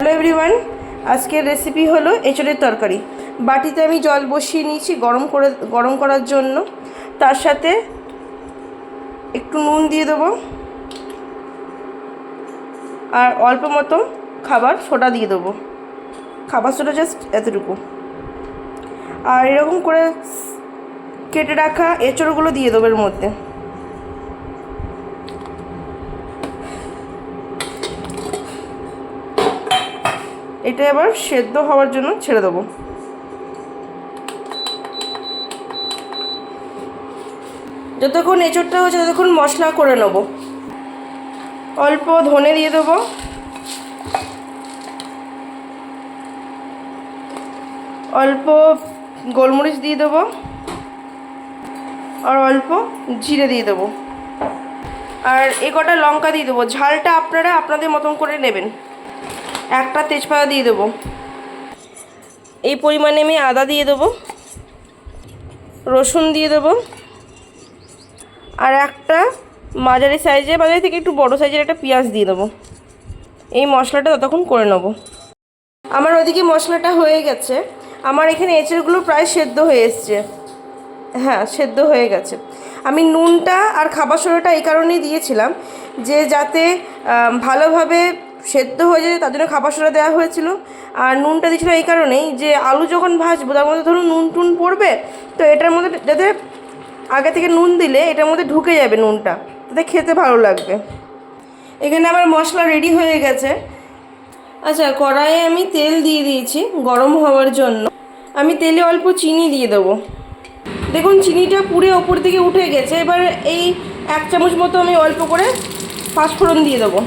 Hello everyone আজকের recipe হলো এঁচড়ের তরকারি। বাটিতে আমি জল বসিয়ে নিয়েছি গরম করে, গরম করার জন্য। তার সাথে একটু নুন দিয়ে দেবো। আর অল্প মতো খাবার সোডা দিয়ে দেবো। খাবার সোডা জাস্ট এতটুকু। আর এরকম করে কেটে রাখা এঁচড়গুলো দিয়ে দেবো এর মধ্যে। এটা এবার সেদ্ধ হওয়ার জন্য ছেড়ে দেবো। যতক্ষণ এঁচড়টা হচ্ছে ততক্ষণ মশলা করে নেব। অল্প ধনে দিয়ে দেবো। অল্প গোলমরিচ দিয়ে দেবো। আর অল্প জিরে দিয়ে দেবো। আর এ কটা লঙ্কা দিয়ে দেবো। ঝালটা আপনারা আপনাদের মতন করে নেবেন। একটা তেজপাতা দিয়ে দেবো। এই পরিমাণে আমি আদা দিয়ে দেবো। রসুন দিয়ে দেবো। আর একটা মাঝারি সাইজে মাঝারি থেকে একটু বড় সাইজের একটা পেঁয়াজ দিয়ে দেবো। এই মশলাটা ততক্ষণ করে নেব। আমার ওদিকে মশলাটা হয়ে গেছে। আমার এখানে এঁচড়গুলো প্রায় সেদ্ধ হয়ে এসছে। হ্যাঁ সেদ্ধ হয়ে গেছে। আমি নুনটা আর খাবার সোডাটা এই কারণেই দিয়েছিলাম যে যাতে ভালোভাবে সেদ্ধ হয়ে যায়, তার জন্য খাবার সোডা দেওয়া হয়েছিল। আর নুনটা দিয়েছিল এই কারণেই যে আলু যখন ভাজবো, তার মধ্যে ধরুন নুন টুন পড়বে, তো এটার মধ্যে যাতে আগে থেকে নুন দিলে এটার মধ্যে ঢুকে যাবে নুনটা, তাতে খেতে ভালো লাগবে। এখানে আমার মশলা রেডি হয়ে গেছে। আচ্ছা কড়াইয়ে আমি তেল দিয়ে দিয়েছি গরম হওয়ার জন্য। আমি তেলে অল্প চিনি দিয়ে দেবো। দেখুন, চিনিটা পুরে ওপর থেকে উঠে গেছে। এবার এই এক চামচ মতো আমি অল্প করে পাঁচফোড়ন দিয়ে দেবো।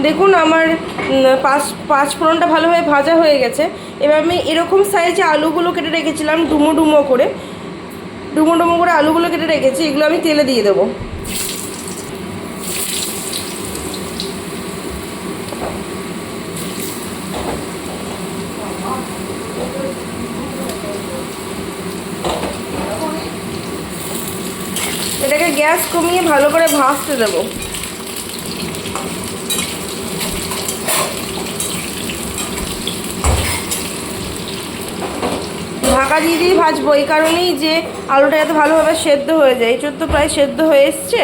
দেখুন আমার উম, পাঁচ পাঁচফোড়নটা ভালোভাবে ভাজা হয়ে গেছে। এবার আমি এরকম সাইজে আলুগুলো কেটে রেখেছিলাম ডুমো ডুমো করে। ডুমো ডুমো করে আলুগুলো কেটে রেখেছি এগুলো আমি তেলে দিয়ে দেবো। এটাকে গ্যাস কমিয়ে ভালো করে ভাজতে দেবো। ঢাকা দিয়ে দিয়ে ভাজবো। এই কারণেই যে আলুটা যাতে ভালোভাবে সেদ্ধ হয়ে যায়। এঁচড় তো প্রায় সেদ্ধ হয়ে এসছে।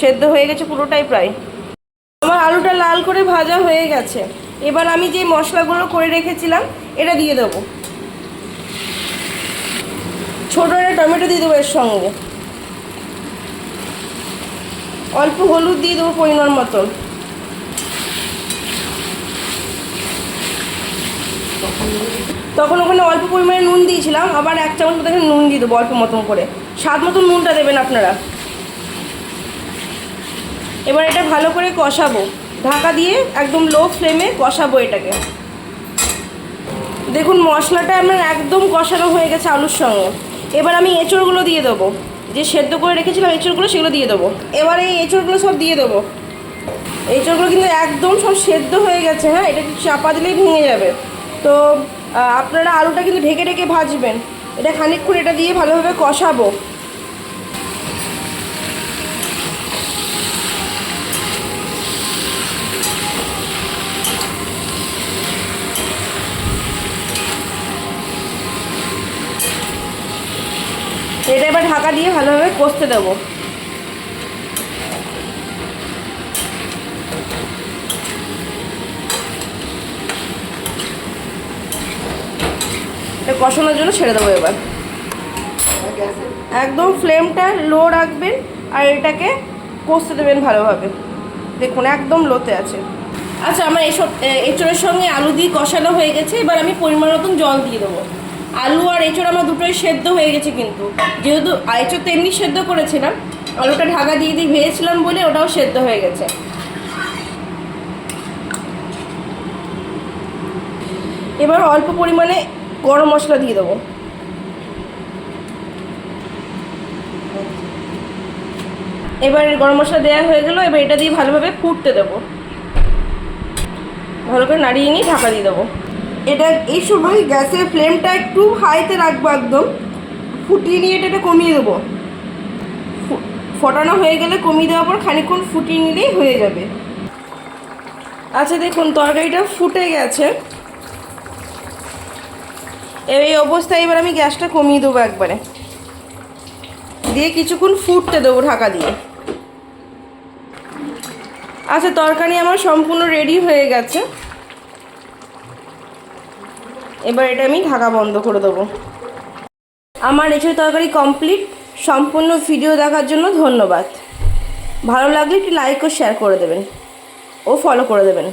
সেদ্ধ হয়ে গেছে পুরোটাই প্রায়। আমার আলুটা লাল করে ভাজা হয়ে গেছে। এবার আমি যে মশলাগুলো করে রেখেছিলাম, এটা দিয়ে দেবো। ছোটো একটা টমেটো দিয়ে দেবো এর সঙ্গে। অল্প হলুদ দিয়ে দেবো পরিমাণ মতন। তখন ওখানে অল্প পরিমাণে নুন দিয়েছিলাম, আবার এক চামচ মতো নুন দিয়ে দেবো অল্প মতন করে। স্বাদ মতন নুনটা দেবেন আপনারা। এবার এটা ভালো করে কষাবো। ঢাকা দিয়ে একদম লো ফ্লেমে কষাবো এটাকে। দেখুন, মশলাটা আমার একদম কষানো হয়ে গেছে আলুর সঙ্গে। এবার আমি এঁচড়গুলো দিয়ে দেবো। যে সেদ্ধ করে রেখেছিলাম এঁচড়গুলো, সেগুলো দিয়ে দেবো। এবার এই এঁচড়গুলো সব দিয়ে দেবো। এঁচড়গুলো কিন্তু একদম সব সেদ্ধ হয়ে গেছে হ্যাঁ? এটা একটু চাপা দিলেই ভেঙে যাবে। তো আপনারা আলুটা কিন্তু ঢেকে ঢেকে ভাজবেন। এটা খানিকক্ষণ এটা দিয়ে ভালোভাবে কষাবো। এটা এবার ঢাকা দিয়ে ভালোভাবে কষতে দেবো। কষানোর জন্য ছেড়ে দেবো এবার। একদম ফ্লেমটা লো রাখবেন আর এটাকে কষতে দেবেন ভালোভাবে। দেখুন, একদম লোতে আছে। আচ্ছা আমার এসব এঁচড়ের সঙ্গে আলু দিয়ে কষানো হয়ে গেছে। এবার আমি পরিমাণ মতন জল দিয়ে দেবো। আলু আর এঁচড় আমার দুটোই সেদ্ধ হয়ে গেছে কিন্তু। যেহেতু এঁচড় তো এমনি সেদ্ধ করেছিলাম, আলুটা ঢাকা দিয়ে দিয়ে ভেজেছিলাম বলে ওটাও সেদ্ধ হয়ে গেছে। এবার অল্প পরিমাণে গরম মশলা দিয়ে দেবো। এবার গরম মশলা দেওয়া হয়ে গেলো এবার এটা দিয়ে ভালোভাবে ফুটতে দেবো। ভালো করে নাড়িয়ে নিয়ে ঢাকা দিয়ে দেবো। এটা এই সময় গ্যাসের ফ্লেমটা একটু হাইতে রাখব একদম। ফুটিয়ে নিয়ে এটা কমিয়ে দেবো। ফোটানো হয়ে গেলে কমিয়ে দেওয়ার পর খানিকক্ষণ ফুটিয়ে নিলেই হয়ে যাবে। আচ্ছা দেখুন তরকারিটা ফুটে গেছে। এই অবস্থায় এবার আমি গ্যাসটা কমিয়ে দেবো একবারে। দিয়ে কিছুক্ষণ ফুটতে দেবো ঢাকা দিয়ে। আচ্ছা তরকারি আমার সম্পূর্ণ রেডি হয়ে গেছে। এবার এটা আমি ঢাকা বন্ধ করে দেবো। আমার এঁচড় তরকারি কমপ্লিট সম্পূর্ণ ভিডিও দেখার জন্য ধন্যবাদ। ভালো লাগলে একটি লাইক ও শেয়ার করে দেবেন। ও ফলো করে দেবেন।